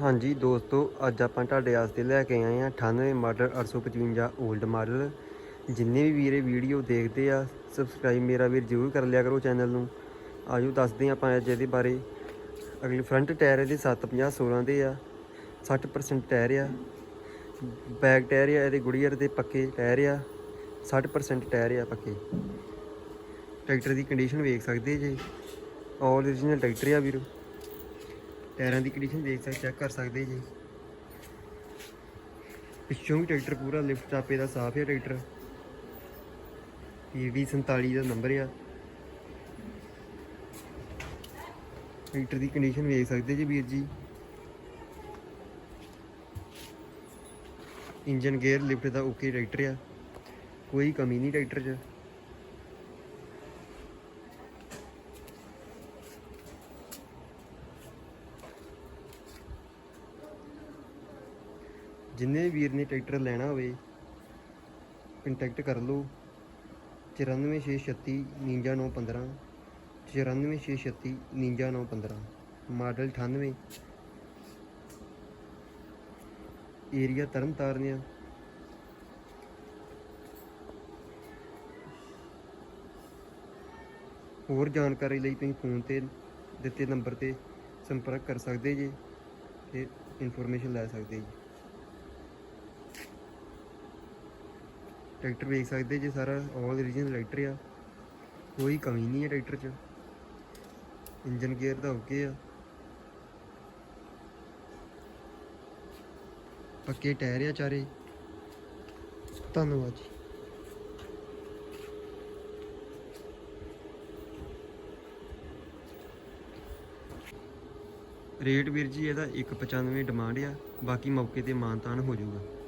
ਹਾਂਜੀ ਦੋਸਤੋ, ਅੱਜ ਆਪਾਂ ਤੁਹਾਡੇ ਵਾਸਤੇ ਲੈ ਕੇ ਆਏ ਆ 98 ਮਾਡਲ 855 올ਡ ਮਾਡਲ। ਜਿੰਨੇ ਵੀ ਵੀਰੇ ਵੀਡੀਓ ਦੇਖਦੇ ਆ ਸਬਸਕ੍ਰਾਈਬ ਮੇਰਾ ਵੀਰ ਜ਼ਰੂਰ ਕਰ ਲਿਆ ਕਰੋ ਚੈਨਲ ਨੂੰ। ਆਜੋ ਦੱਸਦੇ ਹਾਂ ਆਪਾਂ ਅੱਜ ਇਹਦੇ ਬਾਰੇ। ਅਗਲੇ ਫਰੰਟ ਟਾਇਰ ਇਹਦੇ 750 16 ਦੇ ਆ 60% ਟਾਇਰ ਆ। ਬੈਕ ਟਾਇਰ ਆ, ਇਹਦੇ ਗੁੜੀਅਰ ਦੇ ਪੱਕੇ ਟਾਇਰ ਆ 60% ਟਾਇਰ ਆ ਪੱਕੇ। ਟਰੈਕਟਰ ਦੀ ਕੰਡੀਸ਼ਨ ਵੇਖ ਸਕਦੇ ਜੇ? ਆਲ origignal ਟਰੈਕਟਰ ਆ ਵੀਰੋ। ਟਾਇਰਾਂ ਦੀ ਕੰਡੀਸ਼ਨ ਦੇਖ ਸਕਦੇ ਚੈੱਕ ਕਰ ਸਕਦੇ ਜੀ। ਪਿੱਛੋਂ ਵੀ ਟਰੈਕਟਰ ਪੂਰਾ ਲਿਫਟ ਚਾਪੇ ਦਾ ਸਾਫ਼ ਹੈ ਟਰੈਕਟਰ। PV 47 ਦਾ ਨੰਬਰ ਆ। ਟਰੈਕਟਰ ਦੀ ਕੰਡੀਸ਼ਨ ਵੇਖ ਸਕਦੇ ਜੀ ਵੀਰ ਜੀ। ਇੰਜਨ ਗੇਅਰ ਲਿਫਟ ਦਾ ਓਕੇ ਟਰੈਕਟਰ ਆ। ਕੋਈ ਕਮੀ ਨਹੀਂ ਟਰੈਕਟਰ 'ਚ। ਜਿੰਨੇ ਵੀਰ ਨੇ ਟਰੈਕਟਰ ਲੈਣਾ ਹੋਵੇ ਕੰਟੈਕਟ ਕਰ ਲਓ। 94636 99915 94636 99915 ਮਾਡਲ 98 ਏਰੀਆ ਤਰਨ ਤਾਰਨ ਹੋਰ ਜਾਣਕਾਰੀ ਲਈ ਤੁਸੀਂ ਫੋਨ ਤੇ ਦਿੱਤੇ ਨੰਬਰ ਤੇ ਸੰਪਰਕ ਕਰ ਸਕਦੇ ਜੀ ਤੇ ਇਨਫੋਰਮੇਸ਼ਨ ਲੈ ਸਕਦੇ ਜੀ। ਟਰੈਕਟਰ ਵੇਖ ਸਕਦੇ ਜੇ ਸਾਰਾ ਆਲ ਰੀਜਨ ਟਰੈਕਟਰ ਆ। ਕੋਈ ਕਮੀ ਨਹੀਂ ਹੈ ਟਰੈਕਟਰ 'ਚ। ਇੰਜਨ ਗੇਅਰ ਦਾ ਓਕੇ ਆ। ਪੱਕੇ ਟਾਇਰ ਆ ਚਾਰੇ। ਧੰਨਵਾਦ ਜੀ। ਰੇਟ ਵੀਰ ਜੀ, ਇਹਦਾ 195 ਡਿਮਾਂਡ ਆ। ਬਾਕੀ ਮੌਕੇ ਤੇ ਮਾਨਤਾਨ ਹੋ ਜਾਊਗਾ।